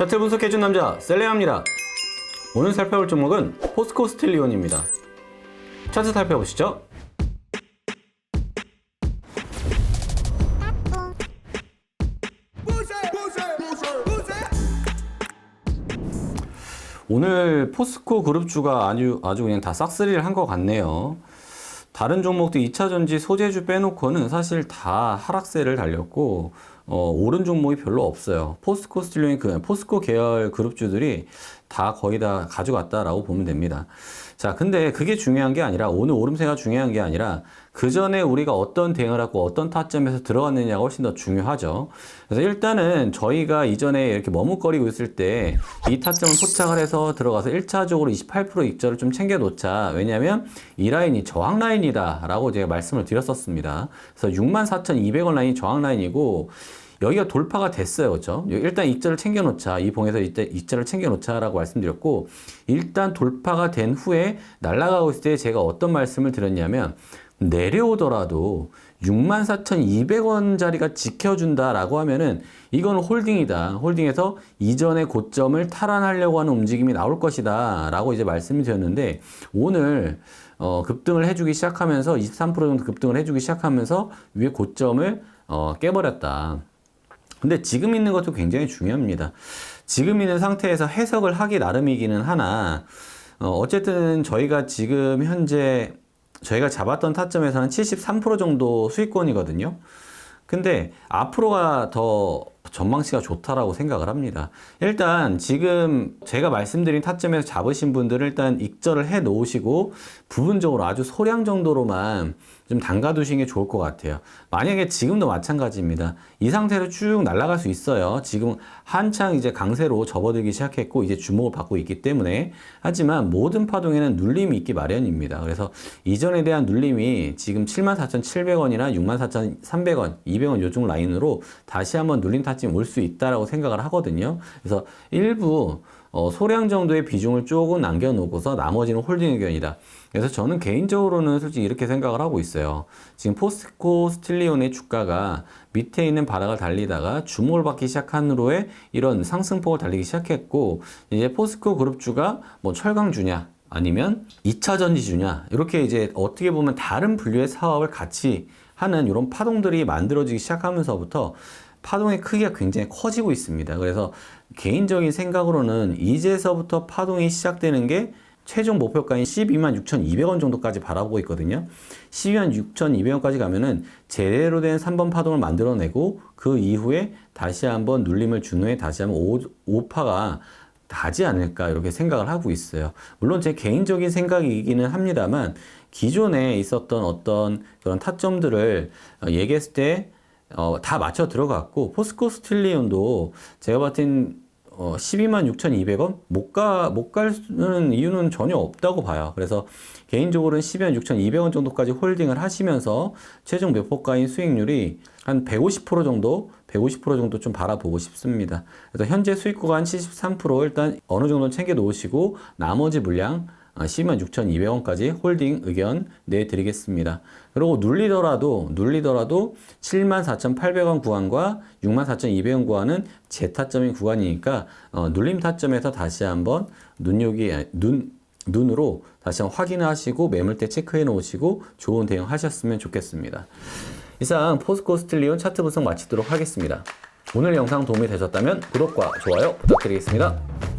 차트 분석해준 남자 셀레아입니다. 오늘 살펴볼 종목은 포스코 스틸리온입니다. 차트 살펴보시죠. 오늘 포스코 그룹주가 아주 아주 그냥 다 싹쓸이를 한 것 같네요. 다른 종목도 2차 전지 소재주 빼놓고는 사실 다 하락세를 달렸고 어, 오른 종목이 별로 없어요. 포스코 스틸링 그 포스코 계열 그룹주들이 다 거의 다 가져갔다라고 보면 됩니다. 자, 근데 그게 중요한 게 아니라 오늘 오름세가 중요한 게 아니라 그 전에 우리가 어떤 대응을 하고 어떤 타점에서 들어갔느냐가 훨씬 더 중요하죠. 그래서 일단은 저희가 이전에 이렇게 머뭇거리고 있을 때 이 타점을 포착을 해서 들어가서 1차적으로 28% 익절을 좀 챙겨 놓자. 왜냐하면 이 라인이 저항 라인이다라고 제가 말씀을 드렸었습니다. 그래서 64,200원 라인이 저항 라인이고 여기가 돌파가 됐어요. 그죠? 일단 익절을 챙겨 놓자. 이 봉에서 이때 익절을 챙겨 놓자라고 말씀드렸고, 일단 돌파가 된 후에 날아가고 있을 때 제가 어떤 말씀을 드렸냐면, 내려오더라도 64,200원짜리가 지켜준다라고 하면은 이건 홀딩이다. 홀딩에서 이전의 고점을 탈환하려고 하는 움직임이 나올 것이다. 라고 이제 말씀이 드렸는데 오늘 어, 급등을 해주기 시작하면서 23% 정도 급등을 해주기 시작하면서 위에 고점을 어, 깨버렸다. 근데 지금 있는 것도 굉장히 중요합니다. 지금 있는 상태에서 해석을 하기 나름이기는 하나, 어, 어쨌든 저희가 지금 현재 저희가 잡았던 타점에서는 73% 정도 수익권이거든요. 근데 앞으로가 더 전망치가 좋다라고 생각을 합니다. 일단 지금 제가 말씀드린 타점에서 잡으신 분들은 일단 익절을 해 놓으시고 부분적으로 아주 소량 정도로만 좀 담가 두시는 게 좋을 것 같아요. 만약에 지금도 마찬가지입니다. 이 상태로 쭉 날아갈 수 있어요. 지금 한창 이제 강세로 접어들기 시작했고 이제 주목을 받고 있기 때문에 하지만 모든 파동에는 눌림이 있기 마련입니다. 그래서 이전에 대한 눌림이 지금 74,700원이나 64,300원, 200원 요중 라인으로 다시 한번 눌림 타 점이 올수 있다라고 생각을 하거든요. 그래서 일부 어, 소량 정도의 비중을 조금 남겨놓고서 나머지는 홀딩 의견이다. 그래서 저는 개인적으로는 솔직히 이렇게 생각을 하고 있어요. 지금 포스코 스틸리온의 주가가 밑에 있는 바닥을 달리다가 주목을 받기 시작한 후에 이런 상승폭을 달리기 시작했고, 이제 포스코 그룹주가 뭐 철강주냐, 아니면 2차 전지주냐, 이렇게 이제 어떻게 보면 다른 분류의 사업을 같이 하는 이런 파동들이 만들어지기 시작하면서부터 파동의 크기가 굉장히 커지고 있습니다. 그래서 개인적인 생각으로는 이제서부터 파동이 시작되는 게 최종 목표가인 12만 6,200원 정도까지 바라보고 있거든요. 12만 6,200원까지 가면은 제대로 된 3번 파동을 만들어내고 그 이후에 다시 한번 눌림을 준 후에 다시 한번 5, 파가 나지 않을까 이렇게 생각을 하고 있어요. 물론 제 개인적인 생각이기는 합니다만 기존에 있었던 어떤 그런 타점들을 얘기했을 때 어, 다 맞춰 들어갔고 포스코 스틸리온도 제가 봤을 어, 12만 6,200원 못 가, 못 가는 이유는 전혀 없다고 봐요. 그래서 개인적으로는 12만 6,200원 정도까지 홀딩을 하시면서 최종 매포가인 수익률이 한 150% 정도, 150% 정도 좀 바라보고 싶습니다. 그래서 현재 수익 구간 73% 일단 어느 정도 챙겨 놓으시고 나머지 물량 10만 6,200원까지 홀딩 의견 내드리겠습니다. 그리고 눌리더라도, 눌리더라도 7만 4,800원 구간과 6만 4,200원 구간은 제 타점인 구간이니까, 어, 눌림 타점에서 다시 한번 눈요기, 눈, 눈으로 다시 한번 확인하시고 매물대 체크해 놓으시고 좋은 대응 하셨으면 좋겠습니다. 이상 포스코 스틸리온 차트 분석 마치도록 하겠습니다. 오늘 영상 도움이 되셨다면 구독과 좋아요 부탁드리겠습니다.